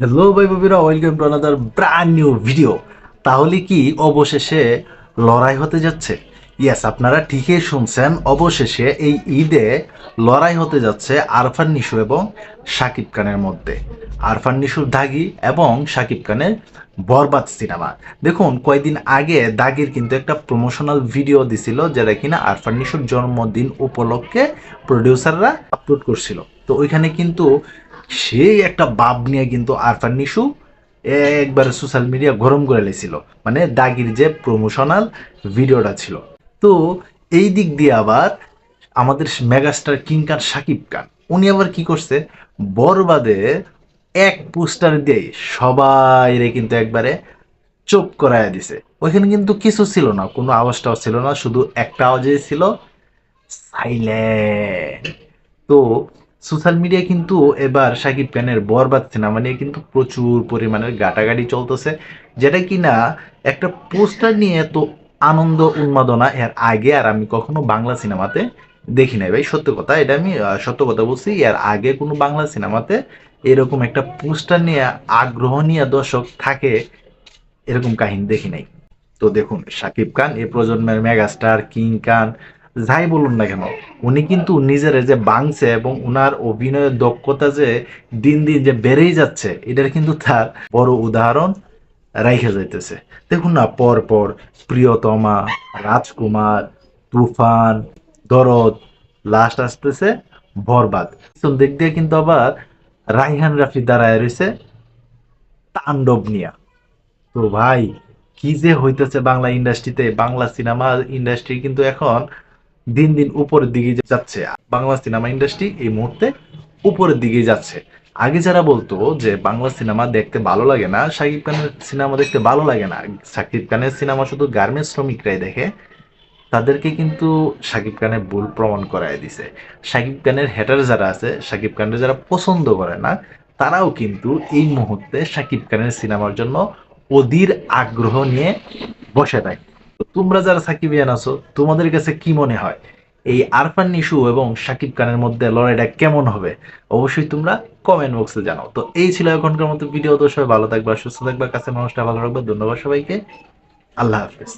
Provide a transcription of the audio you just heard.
Hello ভাই ববিরা welcome to another brand new video তাহলে কি অবশেষে লড়াই হতে যাচ্ছে? ইয়েস আপনারা ঠিকই শুনছেন, অবশেষে এই ঈদে লড়াই হতে যাচ্ছে আরফান নিশু এবং শাকিব খানের মধ্যে। আরফান নিশুর দাগি এবং শাকিব খানের বরবাদ সিনেমা। দেখুন, কয়েকদিন আগে দাগির কিন্তু একটা প্রমোশনাল ভিডিও দিছিল, যেটা কিনা আরফান নিশুর জন্মদিন উপলক্ষে প্রডিউসাররা আপলোড করছিল। তো ওইখানে কিন্তু সেই একটা বাপ নিয়ে কিন্তু আরফান নিশু একবারে সোশ্যাল মিডিয়া গরম করে লেছিল। মানে দাগির যে প্রমোশনাল ভিডিওটা ছিল। তো এই দিক দিয়ে আবার আমাদের মেগাস্টার কিং খান সাকিব খান উনি আবার কি করছে? বরবাদে এক পোস্টার দিয়ে সবাই রে কিন্তু একবারে চুপ করায় দিছে। ওইখানে কিন্তু কিছু ছিল না, কোনো আওয়াজটাও ছিল না, শুধু একটা আওয়াজই ছিল সাইলেন্ট তো সোশ্যাল মিডিয়া কিন্তু এবার শাকিব খানের বরবাদ সিনেমা নিয়ে কিন্তু প্রচুর পরিমাণের গাটাগাড়ি চলতেছে, যেটা কিনা একটা পোস্টার নিয়ে তো আনন্দ, উন্মাদনা এর আগে আর আমি কখনো বাংলা সিনেমাতে দেখি নাই ভাই। সত্য কথা, এটা আমি সত্য কথা বলছি, এর আগে কোনো বাংলা সিনেমাতে এরকম একটা পোস্টার নিয়ে আগ্রহ নিয়ে দর্শক থাকে, এরকম কাহিনী দেখি নাই। তো দেখুন, শাকিব খান, এই প্রজন্মের মেগাস্টার, কিং খান যাই বলুন না কেন, উনি কিন্তু নিজের যে বাংছে এবং উনার অভিনয়ের দক্ষতা যে দিন দিন যে বেড়েই যাচ্ছে, এটার কিন্তু তার বড় উদাহরণ রাইখে যাইতেছে। দেখুন না পর পর প্রিয়তমা, রাজকুমার, তুফান, দরদ লাস্ট আসতেছে, বরবাদ। দিক দিয়ে কিন্তু আবার রাইহান রাফি দাঁড়ায় রয়েছে, তাণ্ডব নিয়া। তো ভাই, কি যে হইতেছে বাংলা ইন্ডাস্ট্রিতে, বাংলা সিনেমা ইন্ডাস্ট্রি কিন্তু এখন দিন দিন উপরের দিকে যাচ্ছে। বাংলা সিনেমা ইন্ডাস্ট্রি এই মুহূর্তে উপরের দিকে যাচ্ছে। আগে যারা বলতো যে বাংলা সিনেমা দেখতে ভালো লাগে না শাকিব খানের সিনেমা দেখতে ভালো লাগে না শাকিব খানের সিনেমা শুধু গার্মেন্টস শ্রমিকরাই দেখে, তাদেরকে কিন্তু শাকিব খানের ভুল প্রমাণ করায় দিছে। শাকিব খানের হেটার যারা আছে শাকিব খানের যারা পছন্দ করে না, তারাও কিন্তু এই মুহূর্তে শাকিব খানের সিনেমার জন্য অধীর আগ্রহ নিয়ে বসে থাকে। তোমরা যারা সাকিবিয়ান আছো, তোমাদের কাছে কি মনে হয়? এই আরফান নিশু এবং সাকিব খানের মধ্যে লড়াইটা কেমন হবে? অবশ্যই তোমরা কমেন্ট বক্সে জানাও। তো এই ছিল এখনকার মতো ভিডিও তো সবাই ভালো থাকবে, সুস্থ থাকবে কাছে মানুষটা ভালো রাখবে। ধন্যবাদ সবাইকে। আল্লাহ হাফেজ।